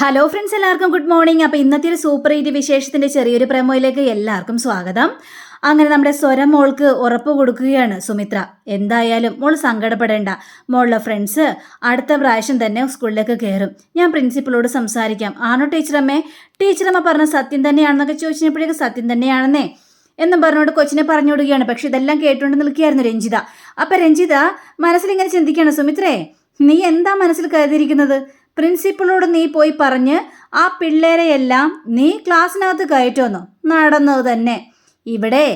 Hello friends എല്ലാവർക്കും good morning അപ്പോൾ ഇന്നത്തെ ഒരു സൂപ്പർ ഹീറ്റ് വിശേഷത്തിന്റെ ചെറിയൊരു പ്രമോയിലേക്ക് എല്ലാവർക്കും സ്വാഗതം. അങ്ങനെ നമ്മുടെ സ്വരം മോൾക്ക് ഉറപ്പ് കൊടുക്കുകയാണ് സുമിത്ര. എന്തായാലും മോൾ സങ്കടപ്പെടേണ്ട. മോളുടെ ഫ്രണ്ട്സ് അടുത്ത പ്രാവശ്യം തന്നെ സ്കൂളിലേക്ക് കയറും. ഞാൻ പ്രിൻസിപ്പളോട് സംസാരിക്കാം. ആണോ ടീച്ചറമ്മേ ടീച്ചറമ്മ പറഞ്ഞ സത്യം തന്നെയാണെന്നൊക്കെ ചോദിച്ചപ്പോഴേക്കും സത്യം തന്നെയാണെന്നേ എന്നും പറഞ്ഞുകൊണ്ട് കൊച്ചിനെ പറഞ്ഞു വിടുകയാണ് പക്ഷെ ഇതെല്ലാം കേട്ടുകൊണ്ട് നിൽക്കുകയായിരുന്നു രഞ്ജിത. അപ്പൊ രഞ്ജിത മനസ്സിലിങ്ങനെ ചിന്തിക്കുകയാണ് സുമിത്രേ നീ എന്താ മനസ്സിൽ കരുതിയിരിക്കുന്നത്? പ്രിൻസിപ്പളോട് നീ പോയി പറഞ്ഞ് ആ പിള്ളേരെയെല്ലാം നീ ക്ലാസ്സിനകത്ത് കയറ്റുമെന്നോ നടന്നത് തന്നെ. ഇവിടെ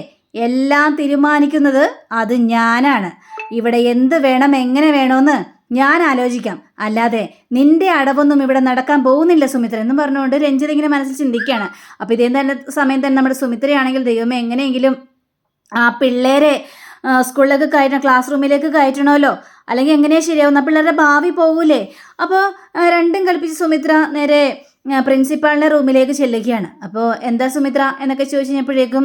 എല്ലാം തീരുമാനിക്കുന്നത് അത് ഞാനാണ്. ഇവിടെ എന്ത് വേണം എങ്ങനെ വേണമെന്ന് ഞാൻ ആലോചിക്കാം. അല്ലാതെ നിന്റെ അടവൊന്നും ഇവിടെ നടക്കാൻ പോകുന്നില്ല സുമിത്ര എന്ന് പറഞ്ഞുകൊണ്ട് രഞ്ജിത് ഇങ്ങനെ മനസ്സിൽ ചിന്തിക്കുകയാണ്. അപ്പോൾ ഇതേ തന്നെ സമയം തന്നെ നമ്മുടെ സുമിത്രയാണെങ്കിൽ ദൈവമേ എങ്ങനെയെങ്കിലും ആ പിള്ളേരെ സ്കൂളിലേക്ക് കയറ്റണം ക്ലാസ് റൂമിലേക്ക് കയറ്റണമല്ലോ. അല്ലെങ്കിൽ എങ്ങനെയാ ശരിയാവുന്ന പിള്ളേരുടെ ഭാവി പോകൂലേ. അപ്പോൾ രണ്ടും കൽപ്പിച്ച് സുമിത്ര നേരെ പ്രിൻസിപ്പാളിന്റെ റൂമിലേക്ക് ചെല്ലുകയാണ്. അപ്പോൾ എന്താ സുമിത്ര എന്നൊക്കെ ചോദിച്ചു കഴിഞ്ഞപ്പോഴേക്കും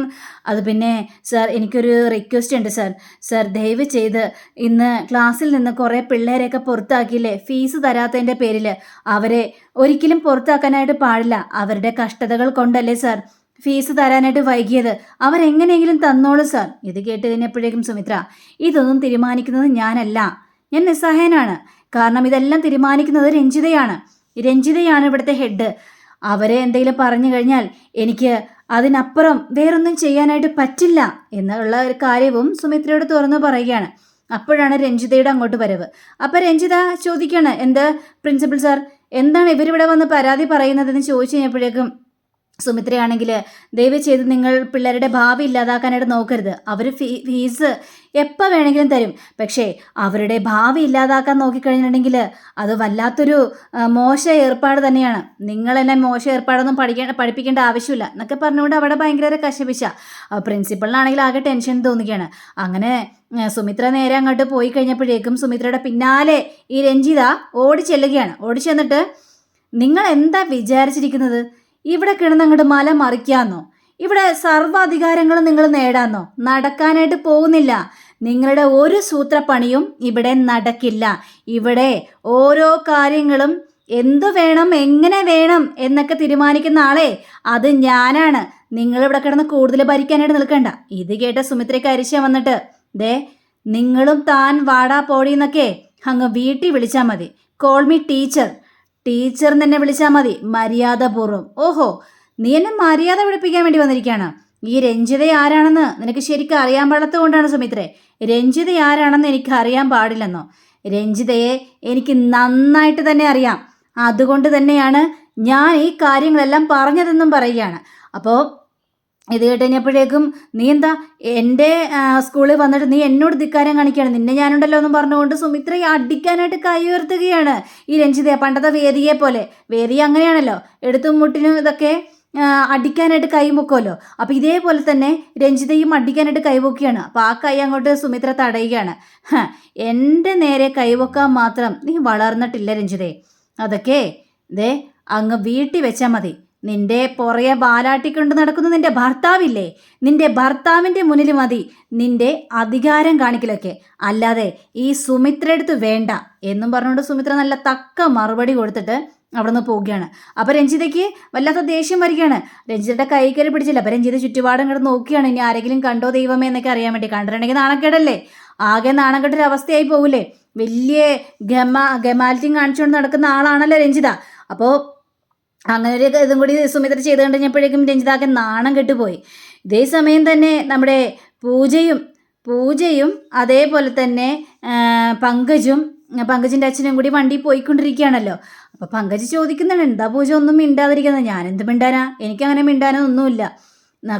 അത് പിന്നെ സാർ എനിക്കൊരു റിക്വസ്റ്റ് ഉണ്ട് സാർ. സാർ ദയവ് ചെയ്ത് ഇന്ന് ക്ലാസ്സിൽ നിന്ന് കുറേ പിള്ളേരെയൊക്കെ പുറത്താക്കിയില്ലേ? ഫീസ് തരാത്തതിന്റെ പേരിൽ അവരെ ഒരിക്കലും പുറത്താക്കാനായിട്ട് പാടില്ല. അവരുടെ കഷ്ടതകൾ കൊണ്ടല്ലേ സാർ. ഫീസ് തരാനായിട്ട് വൈകിയത്. അവരെങ്ങനെയെങ്കിലും തന്നോളൂ സാർ. ഇത് കേട്ട് കഴിഞ്ഞപ്പോഴേക്കും സുമിത്ര ഇതൊന്നും തീരുമാനിക്കുന്നത് ഞാനല്ല. ഞാൻ നിസ്സഹായനാണ്. കാരണം ഇതെല്ലാം തീരുമാനിക്കുന്നത് രഞ്ജിതയാണ്. രഞ്ജിതയാണ് ഇവിടുത്തെ ഹെഡ് അവരെ എന്തെങ്കിലും പറഞ്ഞു കഴിഞ്ഞാൽ എനിക്ക് അതിനപ്പുറം വേറൊന്നും ചെയ്യാനായിട്ട് പറ്റില്ല എന്നുള്ള ഒരു കാര്യവും സുമിത്രയോട് തുറന്നു പറയുകയാണ്. അപ്പോഴാണ് രഞ്ജിതയുടെ അങ്ങോട്ട് വരവ്. അപ്പൊ രഞ്ജിത ചോദിക്കാണ് എന്ത് പ്രിൻസിപ്പൽ സാർ എന്താണ് ഇവരിവിടെ വന്ന് പരാതി പറയുന്നതെന്ന് ചോദിച്ചു കഴിഞ്ഞപ്പോഴേക്കും സുമിത്രയാണെങ്കിൽ ദയവ് ചെയ്ത് നിങ്ങൾ പിള്ളേരുടെ ഭാവി ഇല്ലാതാക്കാനായിട്ട് നോക്കരുത്. അവർ ഫീ ഫീസ് എപ്പോൾ വേണമെങ്കിലും തരും. പക്ഷേ അവരുടെ ഭാവി ഇല്ലാതാക്കാൻ നോക്കിക്കഴിഞ്ഞിട്ടുണ്ടെങ്കിൽ അത് വല്ലാത്തൊരു മോശ ഏർപ്പാട് തന്നെയാണ്. നിങ്ങളെന്നെ മോശ ഏർപ്പാടൊന്നും പഠിക്കേണ്ട പഠിപ്പിക്കേണ്ട ആവശ്യമില്ല എന്നൊക്കെ പറഞ്ഞുകൊണ്ട് അവിടെ ഭയങ്കര കശപിശ പ്രിൻസിപ്പളിനാണെങ്കിൽ ആകെ ടെൻഷൻ തോന്നുകയാണ് അങ്ങനെ സുമിത്ര നേരെ അങ്ങോട്ട് പോയി കഴിഞ്ഞപ്പോഴേക്കും സുമിത്രയുടെ പിന്നാലെ ഈ രഞ്ജിത ഓടി ചെല്ലുകയാണ് ഓടി ചെന്നിട്ട് നിങ്ങൾ എന്താ വിചാരിച്ചിരിക്കുന്നത്? ഇവിടെ കിടന്നങ്ങോട്ട് മല മറിക്കാന്നോ? ഇവിടെ സർവാധികാരങ്ങളും നിങ്ങൾ നേടാന്നോ? നടക്കാനായിട്ട് പോകുന്നില്ല. നിങ്ങളുടെ ഒരു സൂത്രപ്പണിയും ഇവിടെ നടക്കില്ല. ഇവിടെ ഓരോ കാര്യങ്ങളും എന്തു വേണം എങ്ങനെ വേണം എന്നൊക്കെ തീരുമാനിക്കുന്ന ആളെ അത് ഞാനാണ്. നിങ്ങൾ ഇവിടെ കിടന്ന് കൂടുതൽ ഭരിക്കാനായിട്ട് നിൽക്കണ്ട. ഇത് കേട്ട സുമിത്രയ്ക്ക് അരിശം വന്നിട്ട് ദേ നിങ്ങളും താൻ വാടാ പോടിന്നൊക്കെ അങ്ങ് വീട്ടിൽ വിളിച്ചാൽ മതി. കോൾ മീ ടീച്ചർ ടീച്ചർ തന്നെ വിളിച്ചാൽ മതി. മര്യാദപൂർവം. ഓഹോ നീ എന്നെ മര്യാദ പഠിപ്പിക്കാൻ വേണ്ടി വന്നിരിക്കുകയാണ് ഈ രഞ്ജിത ആരാണെന്ന് നിനക്ക് ശരിക്കും അറിയാൻ പാടാത്തതുകൊണ്ടാണ് സുമിത്രേ. രഞ്ജിത ആരാണെന്ന് എനിക്ക് അറിയാൻ പാടില്ലെന്നോ. രഞ്ജിതയെ എനിക്ക് നന്നായിട്ട് തന്നെ അറിയാം. അതുകൊണ്ട് തന്നെയാണ് ഞാൻ ഈ കാര്യങ്ങളെല്ലാം പറഞ്ഞതെന്നും പറയുകയാണ്. അപ്പോൾ ഇത് കേട്ട് കഴിഞ്ഞപ്പോഴേക്കും നീ എന്താ എന്റെ സ്കൂളിൽ വന്നിട്ട് നീ എന്നോട് ധിക്കാരം കാണിക്കുകയാണ്? നിന്നെ ഞാനുണ്ടല്ലോ എന്ന് പറഞ്ഞുകൊണ്ട് സുമിത്രയെ അടിക്കാനായിട്ട് കൈ ഉയർത്തുകയാണ് ഈ രഞ്ജിതയെ പണ്ടത്തെ വേദിയെ പോലെ. വേദി അങ്ങനെയാണല്ലോ എടുത്തും മുട്ടിനും ഇതൊക്കെ അടിക്കാനായിട്ട് കൈ പൊക്കുമല്ലോ അപ്പോൾ ഇതേപോലെ തന്നെ രഞ്ജിതയും അടിക്കാനായിട്ട് കൈവക്കുകയാണ്. അപ്പോൾ ആ കൈ അങ്ങോട്ട് സുമിത്ര തടയുകയാണ്. എന്റെ നേരെ കൈവക്കാൻ മാത്രം നീ വളർന്നിട്ടില്ല രഞ്ജിതേ. അതൊക്കെ ദേ അങ്ങ് വീട്ടിൽ വെച്ചാൽ മതി. നിന്റെ പുറയെ ബാലാട്ടിക്കൊണ്ട് നടക്കുന്ന നിന്റെ ഭർത്താവില്ലേ? നിന്റെ ഭർത്താവിന്റെ മുന്നിൽ മതി. നിന്റെ അധികാരം കാണിക്കലൊക്കെ. അല്ലാതെ ഈ സുമിത്രയെടുത്ത് വേണ്ട. എന്നും പറഞ്ഞുകൊണ്ട് സുമിത്ര നല്ല തക്ക മറുപടി കൊടുത്തിട്ട് അവിടുന്ന് പോവുകയാണ്. അപ്പോൾ രഞ്ജിതയ്ക്ക് വല്ലാത്ത ദേഷ്യം വരികയാണ്. രഞ്ജിതയുടെ കൈ കയറി പിടിച്ചില്ല. അപ്പോൾ രഞ്ജിത ചുറ്റുപാടും കിടന്ന് നോക്കുകയാണ്. ഇനി ആരെങ്കിലും കണ്ടോ ദൈവമേ എന്നൊക്കെ അറിയാൻ വേണ്ടി. കണ്ടിട്ടുണ്ടെങ്കിൽ നാണക്കേടല്ലേ? ആകെ നാണക്കെട്ടൊരു അവസ്ഥയായി പോകൂലേ? വലിയ ഗമ ഗമാലിറ്റിയും കാണിച്ചുകൊണ്ട് നടക്കുന്ന ആളാണല്ലോ രഞ്ജിത. അപ്പോൾ അങ്ങനെ ഒരു ഇതും കൂടി സുമിത്ര ചെയ്ത് കഴിഞ്ഞപ്പോഴേക്കും രഞ്ജിതാക്ക് നാണം കെട്ടുപോയി. ഇതേ സമയം തന്നെ നമ്മുടെ പൂജയും പൂജയും അതേപോലെ തന്നെ പങ്കജും പങ്കജിന്റെ അച്ഛനും കൂടി വണ്ടി പോയിക്കൊണ്ടിരിക്കുകയാണല്ലോ. അപ്പോൾ പങ്കജ് ചോദിക്കുന്നുണ്ട് എന്താ പൂജ? ഒന്നും മിണ്ടാതിരിക്കുന്നത്. ഞാൻ എന്ത് മിണ്ടാനാ? എനിക്കങ്ങനെ മിണ്ടാനോ ഒന്നുമില്ല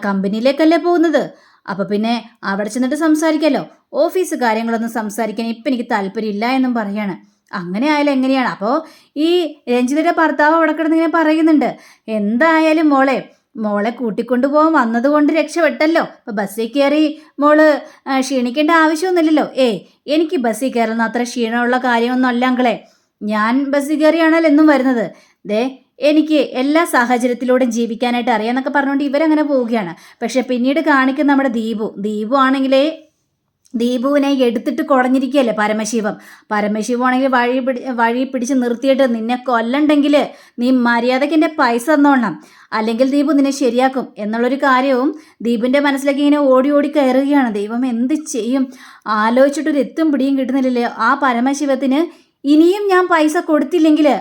കമ്പനിയിലേക്കല്ലേ പോകുന്നത്? അപ്പോൾ പിന്നെ അവിടെ ചെന്നിട്ട് സംസാരിക്കാമല്ലോ ഓഫീസ് കാര്യങ്ങളൊന്നും സംസാരിക്കാൻ ഇപ്പം എനിക്ക് താല്പര്യമില്ല എന്നും പറയാണ്. അങ്ങനെ ആയാലും എങ്ങനെയാണ്? അപ്പോൾ ഈ രഞ്ജിതയുടെ ഭർത്താവ് അവിടെ കിടന്നിങ്ങനെ പറയുന്നുണ്ട്. എന്തായാലും മോളെ മോളെ കൂട്ടിക്കൊണ്ടുപോകാൻ വന്നതുകൊണ്ട് രക്ഷപ്പെട്ടല്ലോ. അപ്പോൾ ബസ്സിൽ കയറി മോൾ ക്ഷീണിക്കേണ്ട ആവശ്യമൊന്നുമില്ലല്ലോ. ഏയ് എനിക്ക് ബസ്സിൽ കയറുന്ന അത്ര ക്ഷീണമുള്ള കാര്യമൊന്നും അല്ല അങ്കളെ. ഞാൻ ബസ്സിൽ കയറിയാണല്ലോ എന്നും വരുന്നത്. ദേ എനിക്ക് എല്ലാ സാഹചര്യത്തിലൂടെയും ജീവിക്കാനായിട്ട് അറിയാമെന്നൊക്കെ പറഞ്ഞുകൊണ്ട് ഇവരങ്ങനെ പോവുകയാണ്. പക്ഷെ പിന്നീട് കാണിക്കുന്ന നമ്മുടെ ദീപു ദീപു ആണെങ്കിലേ ദീപുവിനെ എടുത്തിട്ട് കുടഞ്ഞിരിക്കുകയല്ലേ പരമശിവം? പരമശിവമാണെങ്കിൽ വഴി പിടി വഴി പിടിച്ച് നിർത്തിയിട്ട് നിന്നെ കൊല്ലണ്ടെങ്കിൽ നീ മര്യാദയ്ക്ക് എന്റെ പൈസ തന്നോണം. അല്ലെങ്കിൽ ദീപു നിന്നെ ശരിയാക്കും. എന്നുള്ളൊരു കാര്യവും ദീപിന്റെ മനസ്സിലേക്ക് ഇങ്ങനെ ഓടി ഓടി കയറുകയാണ്. ദൈവം എന്ത് ചെയ്യും? ആലോചിച്ചിട്ടൊരു എത്തും പിടിയും കിട്ടുന്നില്ലല്ലേ? ആ പരമശിവത്തിന് ഇനിയും ഞാൻ പൈസ കൊടുത്തില്ലെങ്കിൽ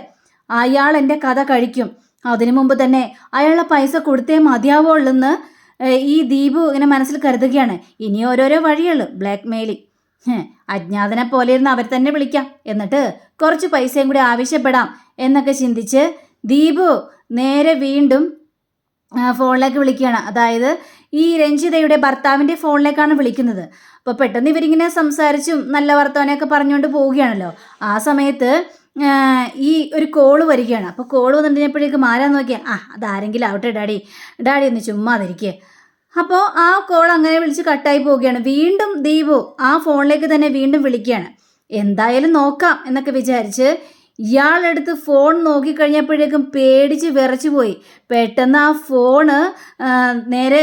അയാൾ എന്റെ കഥ കഴിക്കും. അതിനു മുമ്പ് തന്നെ അയാളെ പൈസ കൊടുത്തേ മതിയാവുള്ളെന്ന് ഏഹ് ഈ ദീപു ഇങ്ങനെ മനസ്സിൽ കരുതുകയാണ്. ഇനി ഓരോരോ വഴിയുള്ളു ബ്ലാക്ക് മെയിലിംഗ് അജ്ഞാതനെ പോലെ ഇരുന്ന് അവർ തന്നെ വിളിക്കാം. എന്നിട്ട് കുറച്ച് പൈസയും കൂടി ആവശ്യപ്പെടാം എന്നൊക്കെ ചിന്തിച്ച് ദീപു നേരെ വീണ്ടും ഫോണിലേക്ക് വിളിക്കുകയാണ്. അതായത് ഈ രഞ്ജിതയുടെ ഭർത്താവിന്റെ ഫോണിലേക്കാണ് വിളിക്കുന്നത്. അപ്പോൾ പെട്ടെന്ന് ഇവരിങ്ങനെ സംസാരിച്ചും നല്ല വർത്തമാനമൊക്കെ പറഞ്ഞുകൊണ്ട് പോവുകയാണല്ലോ. ആ സമയത്ത് ഈ ഒരു കോൾ വരികയാണ്. അപ്പോൾ കോൾ കഴിഞ്ഞപ്പോഴേക്ക് ആരാന്ന് നോക്കിയാൽ ആ അതാരെങ്കിലും ആവട്ടെ ഡാഡി. ഡാഡി ഒന്ന് ചുമ്മാതിരിക്കുക അപ്പോൾ ആ കോൾ അങ്ങനെ വിളിച്ച് കട്ടായി പോവുകയാണ്. വീണ്ടും ദീപു ആ ഫോണിലേക്ക് തന്നെ വീണ്ടും വിളിക്കുകയാണ്. എന്തായാലും നോക്കാം എന്നൊക്കെ വിചാരിച്ച് ഇയാളെടുത്ത് ഫോൺ നോക്കിക്കഴിഞ്ഞപ്പോഴേക്കും പേടിച്ച് വിറച്ചു പോയി പെട്ടെന്ന് ആ ഫോണ് നേരെ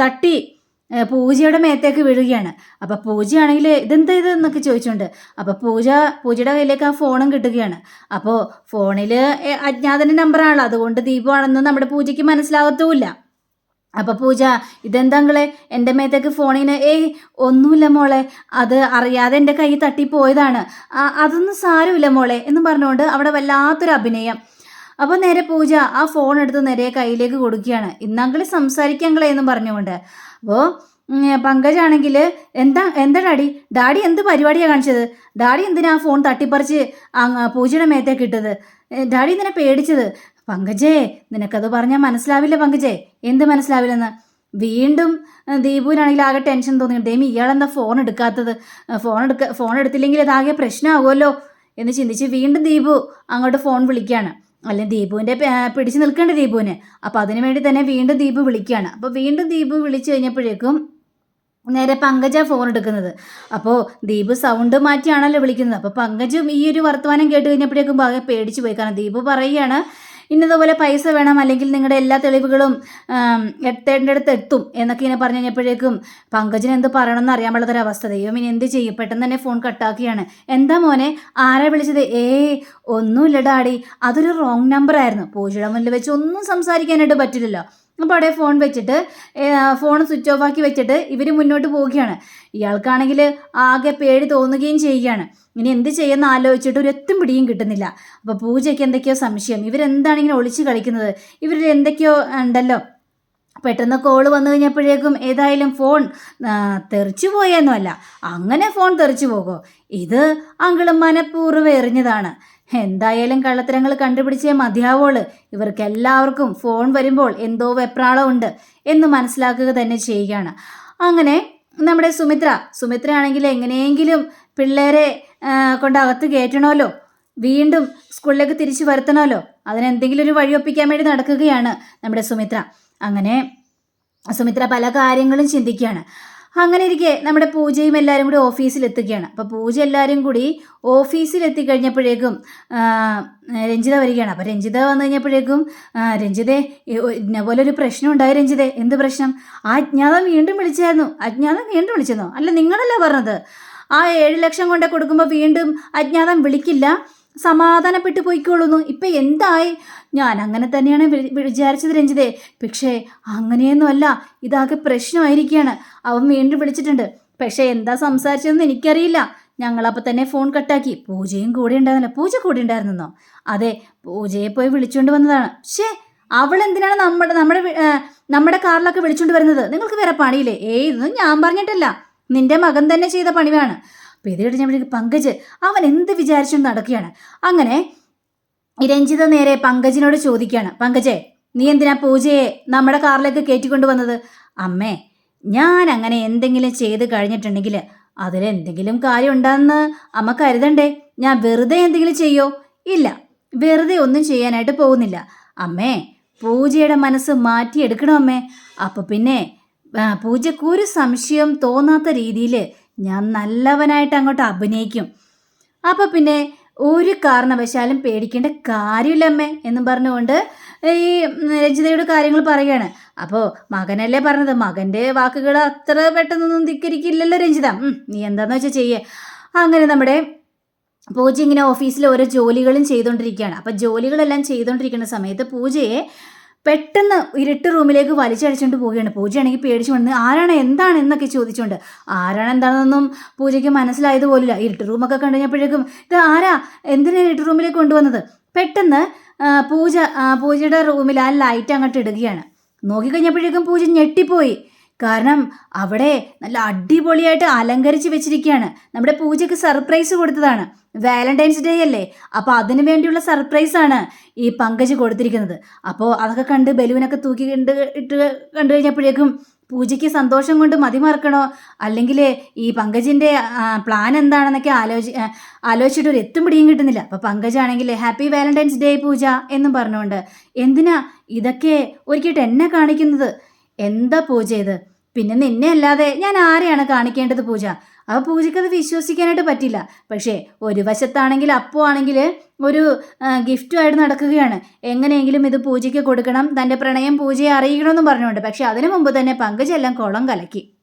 തട്ടി പൂജയുടെ മേത്തേക്ക് വീഴുകയാണ്. അപ്പം പൂജയാണെങ്കിൽ ഇതെന്താ ഇത് എന്നൊക്കെ ചോദിച്ചുകൊണ്ട് അപ്പം പൂജ പൂജയുടെ കയ്യിലേക്ക് ആ ഫോണും കിട്ടുകയാണ്. അപ്പോൾ ഫോണിൽ അജ്ഞാതന്റെ നമ്പറാണല്ലോ അതുകൊണ്ട് ദീപമാണെന്ന് നമ്മുടെ പൂജയ്ക്ക് മനസ്സിലാകത്തുമില്ല. അപ്പോൾ പൂജ ഇതെന്താങ്കളെ എന്റെ മേത്തേക്ക് ഫോണിന് ഏയ് ഒന്നുമില്ല മോളെ. അത് അറിയാതെ എന്റെ കൈ തട്ടിപ്പോയതാണ്. അതൊന്നും സാരമില്ല മോളെ എന്ന് പറഞ്ഞുകൊണ്ട് അവിടെ വല്ലാത്തൊരു അഭിനയം. അപ്പോൾ നേരെ പൂജ ആ ഫോൺ എടുത്ത് നേരെ കയ്യിലേക്ക് കൊടുക്കുകയാണ്. ഇന്നങ്കിൾ സംസാരിക്കാങ്കളെ എന്നും പറഞ്ഞുകൊണ്ട്. അപ്പോൾ പങ്കജാണെങ്കിൽ എന്താ എന്താ ഡാഡി? ഡാഡി എന്ത് പരിപാടിയാണ് കാണിച്ചത്? ഡാഡി എന്തിനാ ഫോൺ തട്ടിപ്പറിച്ച് പൂജയുടെ മേത്തേക്ക് ഇട്ടത്? ഡാഡി എന്തിനാ പേടിച്ചത്? പങ്കജേ നിനക്കത് പറഞ്ഞാൽ മനസ്സിലാവില്ല പങ്കജേ. എന്ത് മനസ്സിലാവില്ലെന്ന്? വീണ്ടും ദീപുവിനാണെങ്കിൽ ആകെ ടെൻഷൻ തോന്നി ദൈവം ഇയാളെന്താ ഫോൺ എടുക്കാത്തത്? ഫോൺ എടുക്ക ഫോൺ എടുത്തില്ലെങ്കിൽ അതാകെ പ്രശ്നമാകുമല്ലോ എന്ന് ചിന്തിച്ച് വീണ്ടും ദീപു അങ്ങോട്ട് ഫോൺ വിളിക്കുകയാണ്. അല്ലെങ്കിൽ ദീപുവിന്റെ പിടിച്ചു പിടിച്ച് നിൽക്കേണ്ട ദീപുവിന്. അപ്പോൾ അതിനു വേണ്ടി തന്നെ വീണ്ടും ദീപു വിളിക്കുകയാണ്. അപ്പോൾ വീണ്ടും ദീപു വിളിച്ചു കഴിഞ്ഞപ്പോഴേക്കും നേരെ പങ്കജ ഫോൺ എടുക്കുന്നത്. അപ്പോൾ ദീപ് സൗണ്ട് മാറ്റിയാണല്ലോ വിളിക്കുന്നത്. അപ്പോൾ പങ്കജും ഈ ഒരു വർത്തമാനം കേട്ട് കഴിഞ്ഞപ്പോഴേക്കും ആകെ പേടിച്ചു പോയി. കാരണം ദീപ് പറയുകയാണ് ഇന്നതുപോലെ പൈസ വേണം അല്ലെങ്കിൽ നിങ്ങളുടെ എല്ലാ തെളിവുകളും എത്തേണ്ടടുത്ത് എത്തും എന്നൊക്കെ ഇങ്ങനെ പറഞ്ഞു കഴിഞ്ഞപ്പോഴേക്കും പങ്കജിന് എന്ത് പറയണമെന്ന് അറിയാൻ പാടാത്തൊരവസ്ഥ ദൈവം ഇനി എന്ത് ചെയ്യും? പെട്ടെന്ന് തന്നെ ഫോൺ കട്ടാക്കുകയാണ് എന്താ മോനെ? ആരാ വിളിച്ചത്? ഏ ഒന്നുമില്ല ഡാഡി. അതൊരു റോങ് നമ്പർ ആയിരുന്നു. പൂജയുടെ മുന്നിൽ വെച്ച് ഒന്നും സംസാരിക്കാനായിട്ട് പറ്റില്ലല്ലോ. അപ്പോൾ അവിടെ ഫോൺ വെച്ചിട്ട് ഫോൺ സ്വിച്ച് ഓഫ് ആക്കി വെച്ചിട്ട് ഇവർ മുന്നോട്ട് പോവുകയാണ്. ഇയാൾക്കാണെങ്കിൽ ആകെ പേടി തോന്നുകയും ചെയ്യുകയാണ്. ഇനി എന്ത് ചെയ്യുമെന്ന് ആലോചിച്ചിട്ട് ഒരു എത്തും പിടിയും കിട്ടുന്നില്ല. അപ്പോൾ പൂജയ്ക്ക് എന്തൊക്കെയോ സംശയം. ഇവരെന്താണ് ഇങ്ങനെ ഒളിച്ച് കളിക്കുന്നത്? ഇവരിൽ എന്തൊക്കെയോ ഉണ്ടല്ലോ. പെട്ടെന്ന് കോൾ വന്നു കഴിഞ്ഞപ്പോഴേക്കും ഏതായാലും ഫോൺ തെറിച്ചു പോയെന്നുമല്ല. അങ്ങനെ ഫോൺ തെറിച്ചു പോകുമോ ഇത് അങ്കിളും മനഃപൂർവം എറിഞ്ഞതാണ്. എന്തായാലും കള്ളത്തരങ്ങൾ കണ്ടുപിടിച്ചേ മതിയാവോൾ ഇവർക്ക് എല്ലാവർക്കും ഫോൺ വരുമ്പോൾ എന്തോ വെപ്രാളമുണ്ട് എന്ന് മനസ്സിലാക്കുക തന്നെ ചെയ്യുകയാണ്. അങ്ങനെ നമ്മുടെ സുമിത്ര സുമിത്ര ആണെങ്കിൽ എങ്ങനെയെങ്കിലും പിള്ളേരെ കൊണ്ട് അകത്ത് കയറ്റണമല്ലോ. വീണ്ടും സ്കൂളിലേക്ക് തിരിച്ചു വരുത്തണമല്ലോ. അതിനെന്തെങ്കിലും ഒരു വഴിയൊപ്പിക്കാൻ വേണ്ടി നടക്കുകയാണ് നമ്മുടെ സുമിത്ര. അങ്ങനെ സുമിത്ര പല കാര്യങ്ങളും ചിന്തിക്കുകയാണ്. അങ്ങനെ ഇരിക്കെ നമ്മുടെ പൂജയും എല്ലാവരും കൂടി ഓഫീസിൽ എത്തുകയാണ് അപ്പോൾ പൂജ എല്ലാവരും കൂടി ഓഫീസിൽ എത്തിക്കഴിഞ്ഞപ്പോഴേക്കും ആ, രഞ്ജിത വരികയാണ്. അപ്പോൾ രഞ്ജിത വന്നു കഴിഞ്ഞപ്പോഴേക്കും രഞ്ജിതേ ഈ ഇന്ന പോലെ ഒരു പ്രശ്നം ഉണ്ടായി രഞ്ജിതേ? എന്ത് പ്രശ്നം? അജ്ഞാതം വീണ്ടും വിളിച്ചായിരുന്നു. അജ്ഞാതം വീണ്ടും വിളിച്ചെന്നോ? അല്ല നിങ്ങളല്ലേ പറഞ്ഞത്? ആ ഏഴ് ലക്ഷം കൊണ്ട് കൊടുക്കുമ്പോൾ വീണ്ടും അജ്ഞാതം വിളിക്കില്ല? സമാധാനപ്പെട്ട് പോയിക്കോളുന്നു. ഇപ്പം എന്തായി? ഞാൻ അങ്ങനെ തന്നെയാണ് വിചാരിച്ചത് രഞ്ജിതേ. പക്ഷേ അങ്ങനെയൊന്നുമല്ല. ഇതാകെ പ്രശ്നമായിരിക്കുകയാണ് അവൻ വീണ്ടും വിളിച്ചിട്ടുണ്ട്. പക്ഷേ എന്താ സംസാരിച്ചതെന്ന് എനിക്കറിയില്ല. ഞങ്ങളപ്പോൾ തന്നെ ഫോൺ കട്ടാക്കി. പൂജയും കൂടെ ഉണ്ടായിരുന്നില്ല. പൂജ കൂടെ ഉണ്ടായിരുന്നോ? അതെ പൂജയെ പോയി വിളിച്ചുകൊണ്ട് വന്നതാണ്. ഷേ അവൾ എന്തിനാണ് നമ്മുടെ നമ്മുടെ നമ്മുടെ കാറിലൊക്കെ വിളിച്ചുകൊണ്ട് വരുന്നത്? നിങ്ങൾക്ക് വേറെ പണിയില്ലേ? ഏയ് ഇതൊന്നും ഞാൻ പറഞ്ഞിട്ടില്ല. നിന്റെ മകൻ തന്നെ ചെയ്ത പണിവാണ്. അപ്പോൾ ഇത് പങ്കജ് അവൻ എന്ത് വിചാരിച്ചു നടക്കുകയാണ്. അങ്ങനെ രഞ്ജിത നേരെ പങ്കജിനോട് ചോദിക്കുകയാണ്. പങ്കജേ നീ എന്തിനാ പൂജയെ നമ്മുടെ കാറിലേക്ക് കയറ്റിക്കൊണ്ട് വന്നത് അമ്മേ ഞാൻ അങ്ങനെ എന്തെങ്കിലും ചെയ്ത് കഴിഞ്ഞിട്ടുണ്ടെങ്കിൽ അതിലെന്തെങ്കിലും കാര്യം ഉണ്ടെന്ന് അമ്മ കരുതണ്ടേ? ഞാൻ വെറുതെ എന്തെങ്കിലും ചെയ്യോ? ഇല്ല വെറുതെ ഒന്നും ചെയ്യാനായിട്ട് പോകുന്നില്ല. അമ്മേ പൂജയുടെ മനസ്സ് മാറ്റിയെടുക്കണം അമ്മേ? അപ്പോൾ പിന്നെ പൂജക്ക് ഒരു സംശയം തോന്നാത്ത രീതിയിൽ ഞാൻ നല്ലവനായിട്ട് അങ്ങോട്ട് അഭിനയിക്കും. അപ്പോൾ പിന്നെ ഒരു കാരണവശാലും പേടിക്കേണ്ട കാര്യമില്ലമ്മേ എന്നും പറഞ്ഞുകൊണ്ട് ഈ രചിതയുടെ കാര്യങ്ങൾ പറയുകയാണ്. അപ്പോൾ മകനല്ലേ പറഞ്ഞത്? മകന്റെ വാക്കുകൾ അത്ര പെട്ടെന്നൊന്നും ധിക്കരിക്കില്ലല്ലോ രഞ്ജിത. നീ എന്താന്ന് വെച്ചാൽ ചെയ്യേ. അങ്ങനെ നമ്മുടെ പൂജ ഇങ്ങനെ ഓഫീസിൽ ഓരോ ജോലികളും ചെയ്തുകൊണ്ടിരിക്കുകയാണ് അപ്പം ജോലികളെല്ലാം ചെയ്തുകൊണ്ടിരിക്കുന്ന സമയത്ത് പൂജയെ പെട്ടെന്ന് ഇരുട്ട് റൂമിലേക്ക് വലിച്ചടിച്ചുകൊണ്ട് പോവുകയാണ്. പൂജയാണെങ്കിൽ പേടിച്ചു വന്ന് ആരാണ്? എന്താണ്? എന്നൊക്കെ ചോദിച്ചുകൊണ്ട് ആരാണ്? എന്താണെന്നൊന്നും പൂജയ്ക്ക് മനസ്സിലായത് പോലില്ല ഇരുട്ട് റൂമൊക്കെ കണ്ടു കഴിഞ്ഞപ്പോഴേക്കും ഇത് ആരാ? എന്തിനാണ് ഇരുട്ട് റൂമിലേക്ക് കൊണ്ടുവന്നത്? പെട്ടെന്ന് പൂജ പൂജയുടെ റൂമിൽ ആ ലൈറ്റ് അങ്ങോട്ട് ഇടുകയാണ്. നോക്കിക്കഴിഞ്ഞപ്പോഴേക്കും പൂജ ഞെട്ടിപ്പോയി. കാരണം അവിടെ നല്ല അടിപൊളിയായിട്ട് അലങ്കരിച്ച് വെച്ചിരിക്കുകയാണ്. നമ്മുടെ പൂജയ്ക്ക് സർപ്രൈസ് കൊടുത്തതാണ്. വാലന്റൈൻസ് ഡേ അല്ലേ? അപ്പോൾ അതിനു വേണ്ടിയുള്ള സർപ്രൈസാണ് ഈ പങ്കജ് കൊടുത്തിരിക്കുന്നത്. അപ്പോൾ അതൊക്കെ കണ്ട് ബലൂനൊക്കെ തൂക്കി കണ്ട് ഇട്ട് കണ്ടു കഴിഞ്ഞപ്പോഴേക്കും പൂജയ്ക്ക് സന്തോഷം കൊണ്ട് മതിമറക്കണോ അല്ലെങ്കിൽ ഈ പങ്കജിന്റെ പ്ലാൻ എന്താണെന്നൊക്കെ ആലോചി ആലോചിച്ചിട്ട് ഒരു എത്തും പിടിയും കിട്ടുന്നില്ല അപ്പോൾ പങ്കജാണെങ്കിൽ ഹാപ്പി വാലന്റൈൻസ് ഡേ പൂജ എന്നും പറഞ്ഞുകൊണ്ട് എന്തിനാ ഇതൊക്കെ ഒരിക്കട്ട് എന്നെ കാണിക്കുന്നത്? എന്താ പൂജ ഇത്? പിന്നെ നിന്നെ അല്ലാതെ ഞാൻ ആരെയാണ് കാണിക്കേണ്ടത് പൂജ? ആ പൂജയ്ക്ക് അത് വിശ്വസിക്കാനായിട്ട് പറ്റില്ല. പക്ഷേ ഒരു വശത്താണെങ്കിൽ അപ്പു ആണെങ്കിൽ ഒരു ഗിഫ്റ്റുമായിട്ട് നടക്കുകയാണ്. എങ്ങനെയെങ്കിലും ഇത് പൂജയ്ക്ക് കൊടുക്കണം. തന്റെ പ്രണയം പൂജയെ അറിയിക്കണമെന്നും പറഞ്ഞുകൊണ്ട്. പക്ഷേ അതിനു മുമ്പ് തന്നെ പങ്കജെല്ലാം കുളം കലക്കി.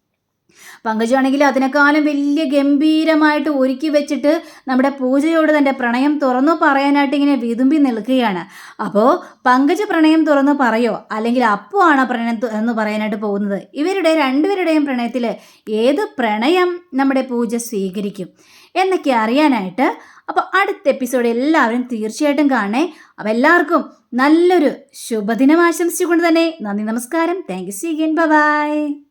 പങ്കജാണെങ്കിൽ അതിനേക്കാളും വലിയ ഗംഭീരമായിട്ട് ഒരുക്കി വെച്ചിട്ട് നമ്മുടെ പൂജയോട് തന്റെ പ്രണയം തുറന്നു പറയാനായിട്ട് ഇങ്ങനെ വിതുമ്പി നിൽക്കുകയാണ്. അപ്പോൾ പങ്കജ് പ്രണയം തുറന്നു പറയോ? അല്ലെങ്കിൽ അപ്പു ആണ് പ്രണയം എന്ന് പറയാനായിട്ട് പോകുന്നത്? ഇവരുടെ രണ്ടുപേരുടെയും പ്രണയത്തിൽ ഏത് പ്രണയം നമ്മുടെ പൂജ സ്വീകരിക്കും? എന്നൊക്കെ അറിയാനായിട്ട് അപ്പോൾ അടുത്ത എപ്പിസോഡ് എല്ലാവരും തീർച്ചയായിട്ടും കാണേ അപ്പോൾ എല്ലാവർക്കും നല്ലൊരു ശുഭദിനം ആശംസിച്ചുകൊണ്ട് തന്നെ നന്ദി നമസ്കാരം. Thank you C by